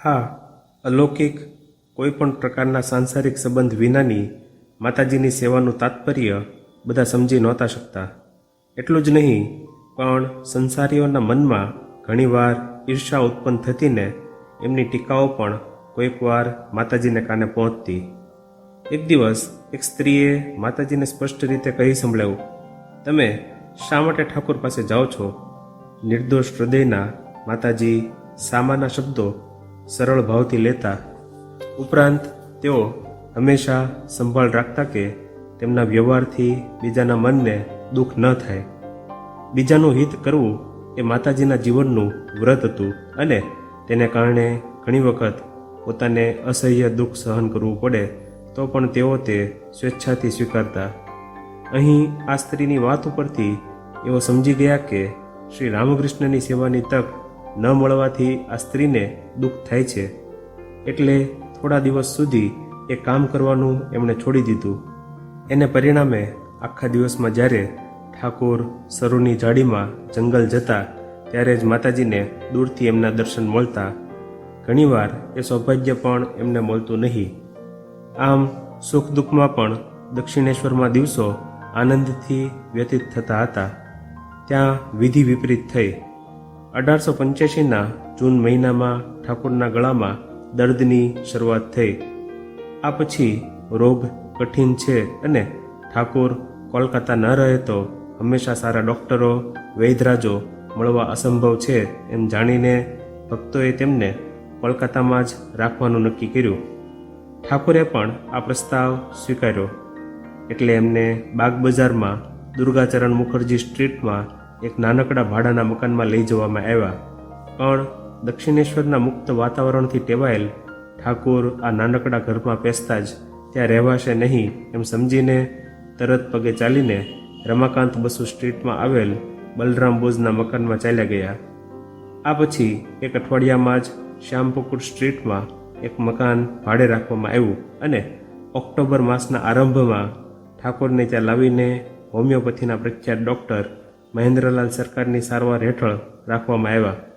હા, અલૌકિક કોઈ પણ પ્રકારના સાંસારિક સંબંધ વિનાની માતાજીની સેવાનું તાત્પર્ય બધા સમજી નહોતા શકતા. એટલું જ નહીં, પણ સંસારીઓના મનમાં ઘણીવાર ઈર્ષા ઉત્પન્ન થતીને એમની ટીકાઓ પણ કોઈકવાર માતાજીને કાને પહોંચતી. એક દિવસ એક સ્ત્રીએ માતાજીને સ્પષ્ટ રીતે કહી સંભળાવ્યું, તમે શા માટે ઠાકોર પાસે જાઓ છો? નિર્દોષ હૃદયના માતાજી સામાના શબ્દો સરળ ભાવથી લેતા ઉપરાંત તેઓ હંમેશા સંભાળ રાખતા કે તેમના વ્યવહારથી બીજાના મનને દુઃખ ન થાય. બીજાનું હિત કરવું એ માતાજીના જીવનનું વ્રત હતું અને તેને કારણે ઘણી વખત પોતાને અસહ્ય દુઃખ સહન કરવું પડે તો પણ તેઓ તે સ્વેચ્છાથી સ્વીકારતા. અહીં આ સ્ત્રીની વાત ઉપરથી એઓ સમજી ગયા કે શ્રી રામકૃષ્ણની સેવાની તક ન મળવાથી આ સ્ત્રીને દુઃખ થાય છે. એટલે થોડા દિવસ સુધી એ કામ કરવાનું એમણે છોડી દીધું. એને પરિણામે આખા દિવસમાં જ્યારે ઠાકોર સરુની જાડીમાં જંગલ જતા, ત્યારે જ માતાજીને દૂરથી એમના દર્શન મળતા. ઘણીવાર એ સૌભાગ્ય પણ એમને મળતું નહીં. આમ સુખ દુઃખમાં પણ દક્ષિણેશ્વરમાં દિવસો આનંદથી વ્યતીત થતા હતા. ત્યાં વિધિ વિપરીત થઈ. અઢારસો પંચ્યાસીના જૂન મહિનામાં ઠાકોરના ગળામાં દર્દની શરૂઆત થઈ. આ પછી રોગ કઠિન છે અને ઠાકોર કોલકાતા ન રહે તો હંમેશા સારા ડૉક્ટરો વૈદરાજો મળવા અસંભવ છે એમ જાણીને ભક્તોએ તેમને કોલકાતામાં જ રાખવાનું નક્કી કર્યું. ઠાકોરે પણ આ પ્રસ્તાવ સ્વીકાર્યો. એટલે એમને બાગ બજારમાં દુર્ગાચરણ મુખર્જી સ્ટ્રીટમાં એક નાનકડા ભાડાના મકાનમાં લઈ જવામાં આવ્યા. પણ દક્ષિણેશ્વરના મુક્ત વાતાવરણથી ટેવાયેલ ઠાકોર આ નાનકડા ઘરમાં પેસતા જ ત્યાં રહેવાશે નહીં એમ સમજીને તરત પગે ચાલીને રમાકાંત બસુ સ્ટ્રીટમાં આવેલ બલરામ બોઝના મકાનમાં ચાલ્યા ગયા. આ પછી એક અઠવાડિયામાં જ શ્યામપુકુર સ્ટ્રીટમાં એક મકાન ભાડે રાખવામાં આવ્યું અને ઓક્ટોબર માસના આરંભમાં ઠાકોરને ત્યાં લાવીને હોમિયોપેથીના પ્રખ્યાત ડૉક્ટર મહેન્દ્રલાલ સરકારની સારવાર હેઠળ રાખવામાં આવ્યા.